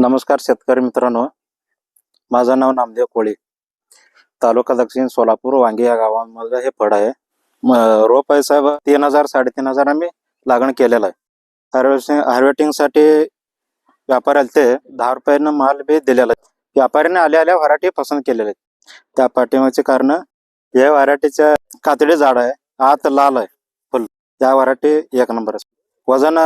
नमस्कार शेतकरी मित्रांनो. माझं नाव नामदेव कोळी. तालुका दक्षिण सोलापूर वांगी या गावामध्ये हे फळ आहे. म- रोप आहे साहेब तीन हजार साडेतीन हजार आम्ही लागण केलेलं आहे. हार्वेस्टिंग हार्वेस्टिंगसाठी व्यापाऱ्याला ते दहा रुपयानं माल बी दिलेला आहे. व्यापाऱ्याने आल्या आल्या व्हरायटी पसंत केलेल्या आहेत. त्या पाठिंबाचे कारण या व्हरायटीच्या कातडी झाड आहे आत लाल आहे फुल. त्या व्हरायटी एक नंबर आहे. वजन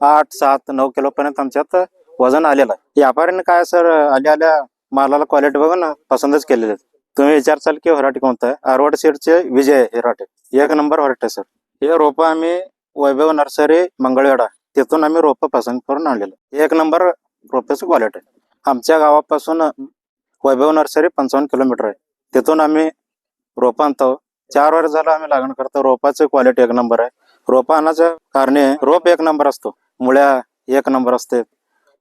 आठ सात नऊ किलोपर्यंत आमच्यात वजन आलेलं आहे. व्यापाऱ्याने काय सर आल्या आल्या मालाला क्वालिटी बघून पसंतच केलेले तुम्ही विचारचाल की व्हरायटी कोणतं आहे? आरवड सीडचे विजय हिराटे एक नंबर व्हरायटी सर. हे रोपं आम्ही वैभव नर्सरी मंगळवेडा तिथून आम्ही रोपं पसंत करून आणलेलं एक नंबर रोप्याची क्वालिटी आहे. आमच्या गावापासून वैभव नर्सरी पंचावन्न किलोमीटर आहे. तिथून आम्ही रोपं आणतो. चार वर्ष झालं आम्ही लागण करतो. रोपाची क्वालिटी एक नंबर आहे. रोपं आणण्याच्या कारणे रोप एक नंबर असतो. मुळ्या एक नंबर असते.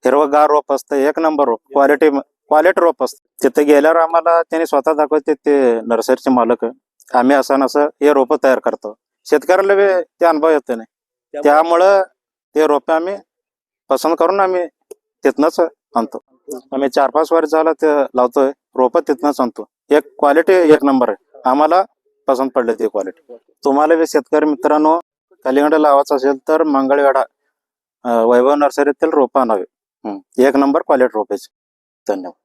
हिरवगार रोप असतं एक नंबर रोप. क्वालिटी क्वालिटी रोप असतं. तिथे गेल्यावर आम्हाला त्यांनी स्वतः दाखवते ते नर्सरीचे मालक. आम्ही असं नसं हे रोप तयार करतो. शेतकऱ्याला बी ते अनुभव येतो नाही. त्यामुळं ते रोप आम्ही पसंत करून आम्ही तिथनच आणतो. आम्ही चार पाच वर्ष झालं ते लावतोय. रोप तिथनच आणतो. एक क्वालिटी एक नंबर आहे. आम्हाला पसंत पडले ती क्वालिटी तुम्हाला बी शेतकरी मित्रांनो कलिंगड लावायचं असेल तर मंगळवेढा वैभव नर्सरीतील रोपं आणावे. एक नंबर क्वालिटी रोपेज धन्यवाद.